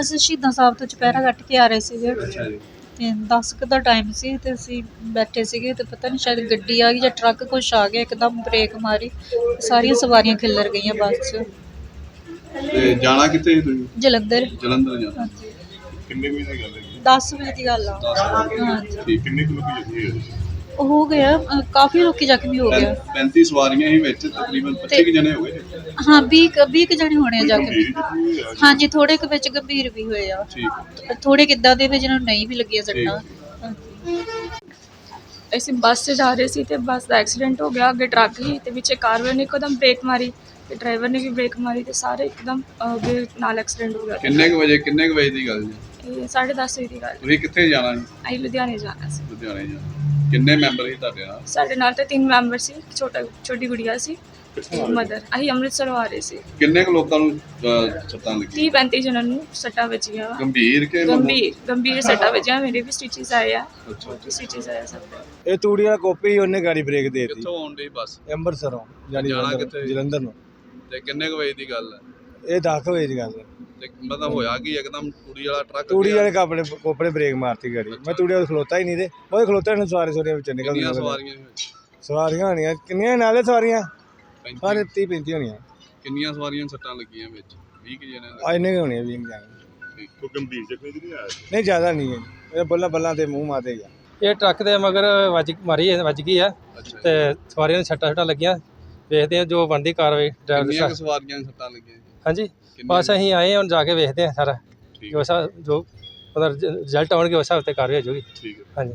ਅਸੀਂ ਸ਼ਹੀਦਾਂ ਸਾਹਿਬ ਤੋਂ ਚੁਪਹਿਰਾ ਕੱਟ ਕੇ ਆ ਰਹੇ ਸੀਗੇ। ਅੱਛਾ ਜੀ। ਤੇ 10 ਕੁ ਦਾ ਟਾਈਮ ਸੀ ਤੇ ਅਸੀਂ ਬੈਠੇ ਸੀਗੇ ਤੇ ਪਤਾ ਨਹੀਂ ਸ਼ਾਇਦ ਗੱਡੀ ਆ ਗਈ ਜਾਂ ਟਰੱਕ ਕੁਛ ਆ ਗਿਆ ਇੱਕਦਮ ਬ੍ਰੇਕ ਮਾਰੀ। ਸਾਰੀਆਂ ਸਵਾਰੀਆਂ ਖਿੱਲਰ ਗਈਆਂ ਬੱਸ 'ਚ। ਤੇ ਜਾਣਾ ਕਿੱਥੇ ਸੀ ਤੁਸੀਂ? ਜਲੰਧਰ। ਜਲੰਧਰ ਜਾਣਾ। ਹਾਂਜੀ। ਕਿੰਨੇ ਕੁ ਵਜੇ ਦੀ ਗੱਲ ਹੈ 10 ਵਜੇ ਦੀ ਗੱਲ ਆ। ਹਾਂਜੀ। ਠੀਕ ਕਿੰਨੇ ਕੁ ਲੋਕੀ ਹੋਏ ਉਹ ਹੋ ਗਿਆ ਅ, ਕਾਫੀ ਲੋਕੀ ਜ਼ਖਮੀ ਹੋ ਗਿਆ। 35 ਸਵਾਰੀਆਂ ਹੀ ਵਿੱਚ ਤਕਰੀਬਨ 25 ਕੁ ਜਣੇ ਹੋ ਗਏ ਹਾਂ 20 ਕੁ- 20 ਕੁ ਜਣੇ ਹੋਣੇ ਆ ਜ਼ਖਮੀ ਗੰਭੀਰ ਜ਼ਖਮੀ ਹੋਏ ਹਾਂਜੀ ਥੋੜੇ ਕੁ ਵਿੱਚ ਗੰਭੀਰ ਵੀ ਹੋਏ ਆ। ਠੀਕ। ਥੋੜੇ ਕਿੱਦਾਂ ਦੇ ਵੀ ਜਿਹਨਾਂ ਨੂੰ ਨਹੀਂ ਵੀ ਲੱਗੀਆਂ ਸੱਟਾਂ। ਬੱਸ 'ਚ ਜਾ ਰਹੇ ਸੀ ਤੇ ਬੱਸ ਦਾ ਐਕਸੀਡੈਂਟ ਹੋ ਗਿਆ। ਅੱਗੇ ਟਰੱਕ ਸੀ ਤੇ ਵਿੱਚੇ ਕਾਰ ਵਾਲੇ ਨੇ ਇੱਕਦਮ ਬ੍ਰੇਕ ਮਾਰੀ ਤੇ ਡਰਾਈਵਰ ਨੇ ਵੀ ਬ੍ਰੇਕ ਮਾਰੀ ਤੇ ਸਾਰੇ ਇੱਕਦਮ ਅਹ, ਅੱਗੇ ਨਾਲ ਐਕਸੀਡੈਂਟ ਹੋ ਗਿਆ। ਕਿੰਨੇ ਕੁ ਵਜੇ ਕਿੰਨੇ ਕੁ ਵਜੇ ਦੀ ਗੱਲ ਜੀ? ਇਹ 10:30 ਵਜੇ ਦੀ ਗੱਲ। ਤੁਸੀਂ ਕਿੱਥੇ ਜਾਣਾ ਜੀ? ਅਸੀਂ ਲੁਧਿਆਣੇ ਜਾਣਾ ਸੀ। ਲੁਧਿਆਣੇ ਜਾਣਾ। ਕਿੰਨੇ ਮੈਂਬਰ ਸੀ ਤੁਹਾਡੇ ਨਾਲ? ਸਾਡੇ ਨਾਲ ਤੇ ਤਿੰਨ ਮੈਂਬਰ ਸੀ ਇੱਕ ਛੋਟਾ ਛੋਟੀ ਗੁੜੀਆ ਸੀ ਮਦਰ ਅਸੀਂ ਅੰਮ੍ਰਿਤਸਰ ਆ ਰਹੇ ਸੀ। ਕਿੰਨੇ ਕੁ ਲੋਕਾਂ ਨੂੰ ਅਹ, ਸੱਟਾਂ ਲੱਗੀਆਂ? 30 35 ਜਣਾਂ ਨੂੰ ਸੱਟਾਂ ਵੱਜੀਆਂ ਵਾ। ਗੰਭੀਰ ਕੇ ਗੰਭੀਰ ਗੰਭੀਰ ਸੱਟਾਂ ਵੱਜੀਆਂ ਮੇਰੇ ਵੀ ਸਟਿਚਸ ਆਏ ਆ। ਅੱਛਾ ਸਟਿਚਸ ਆਏ ਆ ਸਭ ਦੇ। ਇਹ ਤੂੜੀ ਵਾਲਾ ਕੋਪੀ ਉਹਨੇ ਗਾੜੀ ਬ੍ਰੇਕ ਦੇ ਦਿੱਤੀ। ਕਿੱਥੋਂ ਆਉਣ ਡਈ ਬੱਸ? ਅੰਮ੍ਰਿਤਸਰੋਂ ਜਾਨੀ ਜਾਣਾ ਜਲੰਧਰ ਕਿੱਥੇ? ਜਲੰਧਰ ਨੂੰ। ਤੇ ਕਿੰਨੇ ਕੁ ਵਜੇ ਦੀ ਗੱਲ ਹੈ? ਇਹ 10 ਵਜੇ ਦੀ ਗੱਲ ਹੈ। ਤੇ ਮਤਲਬ ਹੋਇਆ ਕੀ ਇੱਕਦਮ ਤੂੜੀ ਵਾਲਾ ਟਰੱਕ ਤੂੜੀ ਗਿਆ? ਵਾਲੇ ਕਾਪੜੇ ਕੋਪੜੇ ਬ੍ਰੇਕ ਮਾਰਤੀ ਗਾੜੀ। ਮੈਂ ਤੂੜੀ ਵਾਲੇ ਖਲੋਤਾ ਹੀ ਨਹੀਂ ਤੇ ਉਹ ਖਲੋਤਾ ਨੇ ਸਵਾਰੀ ਸੋਰੀਆਂ ਵਿੱਚ ਨਿਕਲ ਕਿੰਨੀਆਂ ਗਈਆਂ ਸਵਾਰੀਆਂ ਸੀ ਵਿੱਚ? ਸਵਾਰੀਆਂ ਹੋਣੀਆਂ ਕਿੰਨੀਆਂ ਨਾਲੇ ਸਵਾਰੀਆਂ? ਸਾਰੇ 30 35 ਹੋਣੀਆਂ। ਕਿੰਨੀਆਂ ਸਵਾਰੀਆਂ ਨੂੰ ਸੱਟਾਂ ਲੱਗੀਆਂ ਵਿੱਚ? 20 ਕਿ ਜਣੇ ਆ ਇੰਨੇ ਕੁ ਹੋਣੀਆਂ ਵੀ ਨਹੀਂ ਜਾਣੀ ਕੋਈ ਗੰਭੀਰ ਜ਼ਖਮੀ ਨਹੀਂ ਆਇਆ? ਨਹੀਂ ਜ਼ਿਆਦਾ ਨਹੀਂ ਹੈ। ਇਹ ਬੱਲਾ ਬੱਲਾ ਤੇ ਮੂੰਹ ਮਾਤੇ ਗਿਆ ਇਹ ਟਰੱਕ ਦੇ ਮਗਰ ਵੱਜ ਮਾਰੀ ਹੈ- ਵੱਜ ਗਈ ਆ। ਤੇ ਸਵਾਰੀਆਂ ਨੂੰ ਛੱਟਾ ਛੱਟਾਂ ਲੱਗੀਆਂ। ਵੇਖਦੇ ਆ ਜੋ ਬਣਦੀ ਕਾਰਵਾਈ ਡਰਾਈਵਰ ਕੁ ਸਵਾਰੀਆਂ ਨੂੰ ਸੱਟਾਂ ਲੱਗੀਆਂ? ਹਾਂਜੀ? ਬਸ ਅਸੀਂ ਆਏ ਹਾਂ ਹੁਣ ਜਾ ਕੇ ਵੇਖਦੇ ਆ ਸਾਰਾ। ਜੋ ਸਾ ਜੋ ਉਹਦਾ ਰਿਜ਼ਲਟ ਆਉਣਗੇ ਉਸ ਹਿਸਾਬ ਤੇ ਕਾਰਵਾਈ ਹੋ ਜਾਊਗੀ। ਠੀਕ ਹੈ। ਹਾਂਜੀ।